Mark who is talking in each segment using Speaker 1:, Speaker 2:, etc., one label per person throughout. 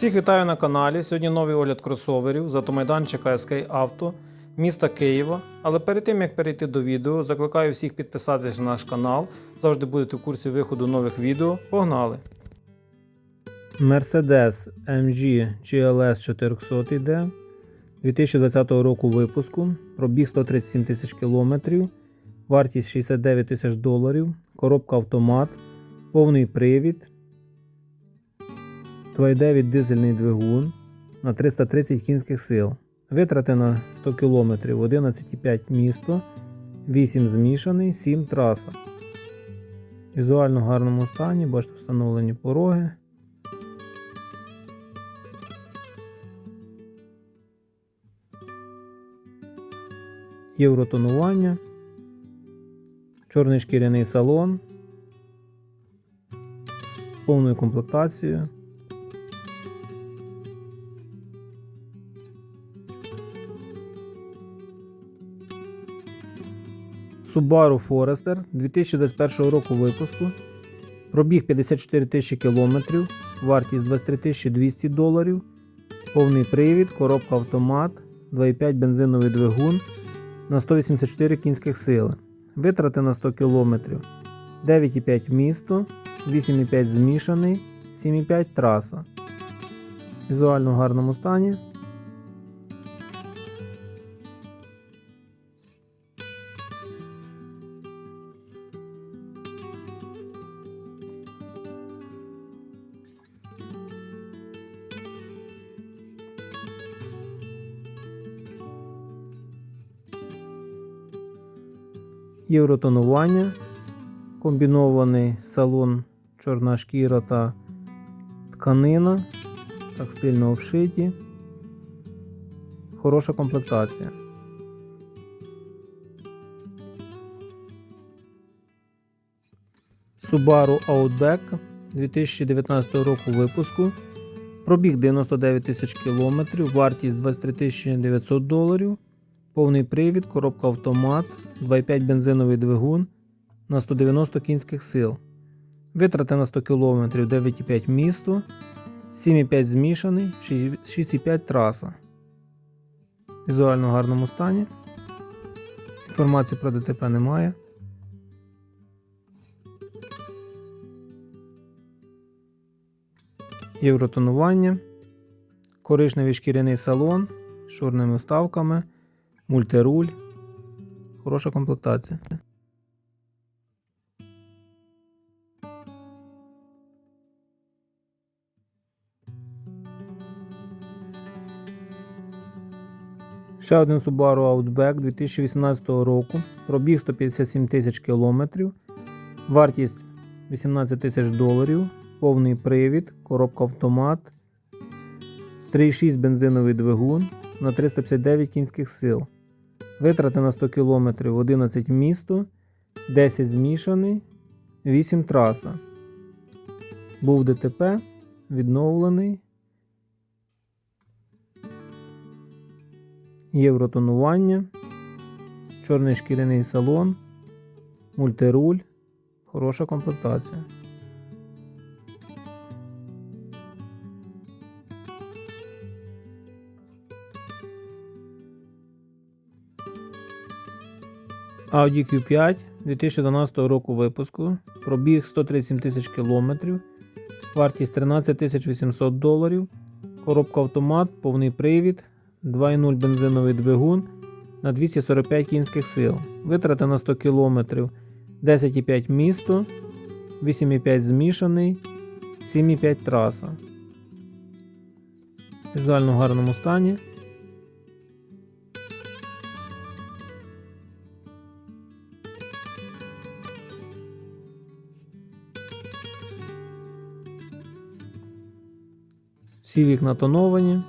Speaker 1: Всіх вітаю на каналі. Сьогодні новий огляд кросоверів з автомайданчика SK Auto міста Києва. Але перед тим як перейти до відео, закликаю всіх підписатись на наш канал. Завжди будете в курсі виходу нових відео. Погнали! Mercedes MG GLS 400 йде 2020 року випуску. Пробіг 137 тисяч кілометрів, вартість 69 тисяч доларів, коробка автомат, повний привід. 2.9 дизельний двигун на 330 кінських сил. Витрати на 100 км 11,5 місто, 8 змішаний, 7 траса. Візуально в гарному стані, бачите, встановлені пороги. Євротонування. Чорний шкіряний салон. З повною комплектацією. Subaru Forester 2021 року випуску. Пробіг 54 тисячі кілометрів, вартість 23 тисячі 200 доларів, повний привід, коробка автомат, 2,5 бензиновий двигун на 184 кінських сили. Витрати на 100 км 9,5 місто, 8,5 змішаний, 7,5 траса. Візуально в гарному стані. Євротонування, комбінований салон, чорна шкіра та тканина, так стильно обшиті. Хороша комплектація. Subaru Outback 2019 року випуску. Пробіг 99 тисяч кілометрів, вартість 23 900 доларів. Повний привід, коробка автомат, 2,5 бензиновий двигун на 190 кінських сил. Витрати на 100 км 9,5 місто, 7,5 змішаний, 6,5 траса. Візуально в гарному стані. Інформації про ДТП немає. Євротонування. Коричневий шкіряний салон з чорними вставками мультируль. Хороша комплектація. Ще один Subaru Outback 2018 року. Пробіг 157 тисяч кілометрів. Вартість 18 тисяч доларів. Повний привід, коробка автомат. 3,6 бензиновий двигун на 359 кінських сил. Витрати на 100 км 11 місто, 10 змішаний, 8 траса. Був ДТП, відновлений. Євротонування, чорний шкіряний салон, мультируль, хороша комплектація. Audi Q5 2012 року випуску. Пробіг 137 тисяч кілометрів. Вартість 13 800 доларів. Коробка автомат, повний привід, 2.0 бензиновий двигун на 245 кінських сил. Витрати на 100 км 10,5 місто, 8,5 змішаний, 7,5 траса. Візуально в гарному стані. Всі вікна тоновані,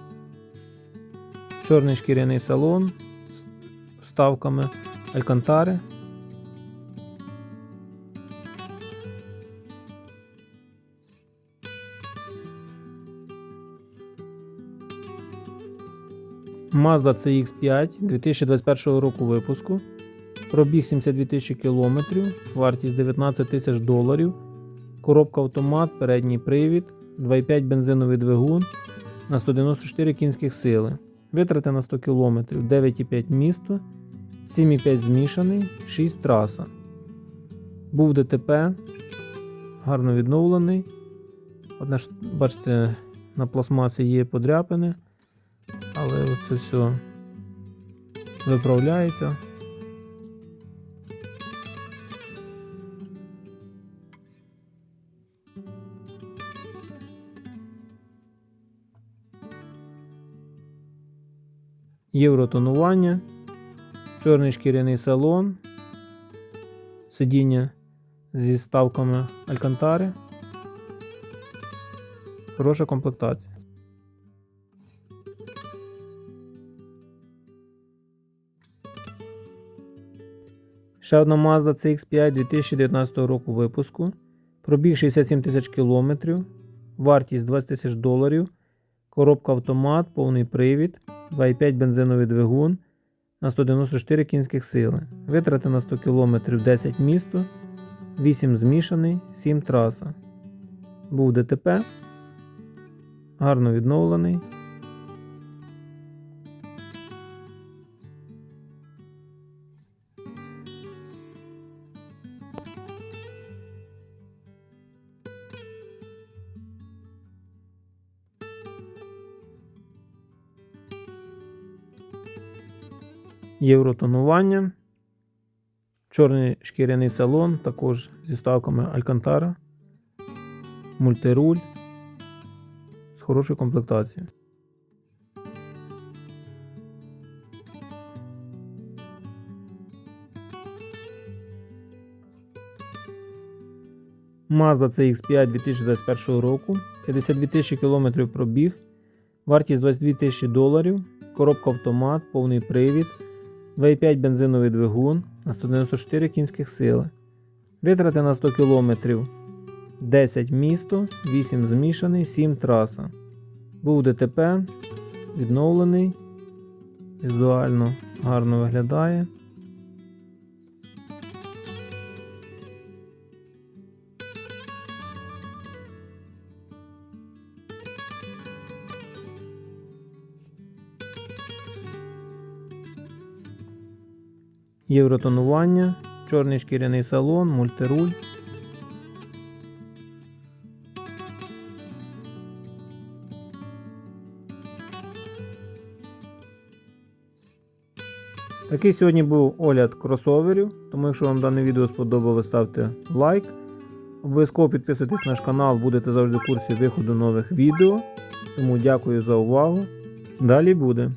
Speaker 1: чорний шкіряний салон з вставками алькантари. Mazda CX5 2021 року випуску. Пробіг 72 тисячі кілометрів, вартість 19 тисяч доларів. Коробка автомат, передній привід, 2,5 бензиновий двигун на 194 кінських сили. Витрати на 100 км 9,5 місто, 7,5 змішаний, 6 траса. Був ДТП, гарно відновлений. Одне ж, бачите, на пластмасі є подряпини, але це все виправляється. Євротонування, чорний шкіряний салон, сидіння зі ставками Алькантари. Хороша комплектація. Ще одна Mazda CX5 2019 року випуску. Пробіг 67 тисяч кілометрів, вартість 20 тисяч доларів, коробка автомат, повний привід, 2,5 бензиновий двигун на 194 кінських сили. Витрати на 100 км 10 місто, 8 змішаний, 7 траса. Був ДТП, гарно відновлений. Євротонування. Чорний шкіряний салон, також зі ставками Алькантара. Мультируль. З хорошою комплектацією. Mazda CX5 2021 року. 52 тисячі кілометрів пробіг. Вартість 22 тисячі доларів. Коробка автомат, повний привід. 2,5 бензиновий двигун на 194 кінських сили. Витрати на 100 км 10 місто, 8 змішаний, 7 траса. Був ДТП, відновлений. Візуально гарно виглядає. Євротонування, чорний шкіряний салон, мультируль. Такий сьогодні був огляд кросоверів. Тому якщо вам дане відео сподобалось, ставте лайк. Обов'язково підписуйтесь на наш канал, будете завжди в курсі виходу нових відео. Тому дякую за увагу. Далі буде.